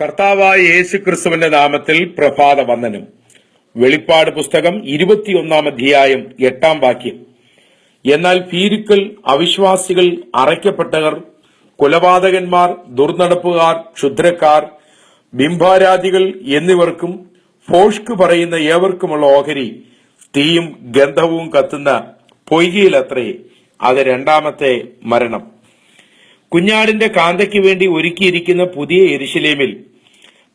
കർത്താവായ യേശു ക്രിസ്തുവിന്റെ നാമത്തിൽ പ്രഭാത വന്ദനം. വെളിപ്പാട് പുസ്തകം ഇരുപത്തിയൊന്നാം അധ്യായം എട്ടാം വാക്യം. എന്നാൽ ഭീരുക്കൾ അവിശ്വാസികൾ അറയ്ക്കപ്പെട്ടവർ കൊലപാതകന്മാർ ദുർനടപ്പുകാർ ക്ഷുദ്രക്കാർ ബിംബാരാധികൾ എന്നിവർക്കും ഫോഷ്ക് പറയുന്ന ഏവർക്കുമുള്ള ഓഹരി തീയും ഗന്ധവും കത്തുന്ന പൊയ്കയിലത്രേ അത് രണ്ടാമത്തെ മരണം. കുഞ്ഞാടിന്റെ കാന്തയ്ക്ക് വേണ്ടി ഒരുക്കിയിരിക്കുന്ന പുതിയ എരിശിലേമിൽ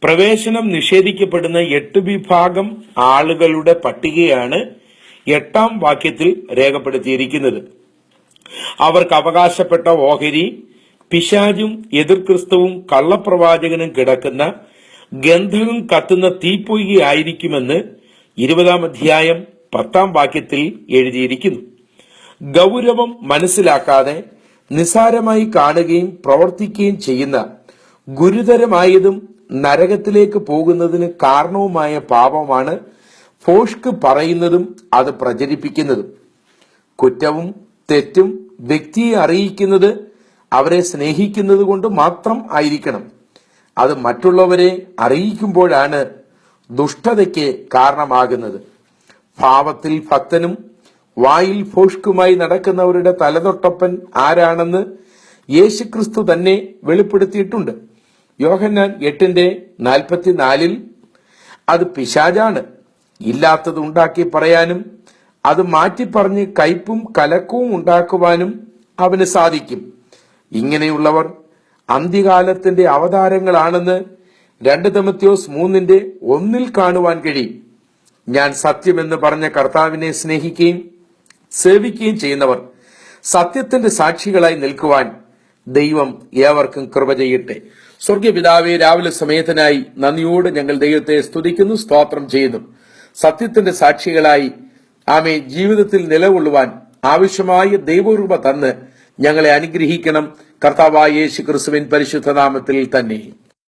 പ്രവേശനം നിഷേധിക്കപ്പെടുന്ന എട്ട് വിഭാഗം ആളുകളുടെ പട്ടികയാണ് എട്ടാം വാക്യത്തിൽ രേഖപ്പെടുത്തിയിരിക്കുന്നത്. അവർക്ക് അവകാശപ്പെട്ട ഓഹരി പിശാചും എതിർക്രിസ്തുവും കള്ളപ്രവാചകനും കിടക്കുന്ന ഗന്ധവും കത്തുന്ന തീപ്പൊയ്കയായിരിക്കുമെന്ന് ഇരുപതാം അധ്യായം പത്താം വാക്യത്തിൽ എഴുതിയിരിക്കുന്നു. ഗൗരവം മനസ്സിലാക്കാതെ നിസാരമായി കാണുകയും പ്രവർത്തിക്കുകയും ചെയ്യുന്ന ഗുരുതരമായതും നരകത്തിലേക്ക് പോകുന്നതിന് കാരണവുമായ പാപമാണ് ഫോഷ്ക്ക് പറയുന്നതും അത് പ്രചരിപ്പിക്കുന്നതും. കുറ്റവും തെറ്റും വ്യക്തിയെ അറിയിക്കുന്നത് അവരെ സ്നേഹിക്കുന്നത് കൊണ്ട് മാത്രം ആയിരിക്കണം. അത് മറ്റുള്ളവരെ അറിയിക്കുമ്പോഴാണ് ദുഷ്ടതയ്ക്ക് കാരണമാകുന്നത്. ഭാവത്തിൽ ഭക്തനും വായിൽ ഫോഷ്കുമായി നടക്കുന്നവരുടെ തലതൊട്ടപ്പൻ ആരാണെന്ന് യേശുക്രിസ്തു തന്നെ വെളിപ്പെടുത്തിയിട്ടുണ്ട്. യോഹന്നാൻ എട്ടിന്റെ നാൽപ്പത്തിനാലിൽ അത് പിശാജാണ് ഇല്ലാത്തത് ഉണ്ടാക്കി പറയാനും അത് മാറ്റിപ്പറഞ്ഞ് കയ്പും കലക്കവും ഉണ്ടാക്കുവാനും അവന് സാധിക്കും. ഇങ്ങനെയുള്ളവർ അന്ത്യകാലത്തിന്റെ അവതാരങ്ങളാണെന്ന് രണ്ട് തെമത്യോസ് മൂന്നിന്റെ ഒന്നിൽ കാണുവാൻ കഴിയും. ഞാൻ സത്യമെന്ന് പറഞ്ഞ കർത്താവിനെ സ്നേഹിക്കുകയും സേവിക്കുകയും ചെയ്യുന്നവർ സത്യത്തിന്റെ സാക്ഷികളായി നിൽക്കുവാൻ ദൈവം ഏവർക്കും കൃപ ചെയ്യട്ടെ. സ്വർഗപിതാവെ രാവിലെ സമയത്തിനായി നന്ദിയോട് ഞങ്ങൾ ദൈവത്തെ സ്തുതിക്കുന്നു സ്തോത്രം ചെയ്യുന്നു. സത്യത്തിന്റെ സാക്ഷികളായി ആമെ ജീവിതത്തിൽ നിലകൊള്ളുവാൻ ആവശ്യമായ ദൈവരൂപ തന്ന് ഞങ്ങളെ അനുഗ്രഹിക്കണം. കർത്താവായ യേശു ക്രിസ്തുവിൻ പരിശുദ്ധ നാമത്തിൽ തന്നെ.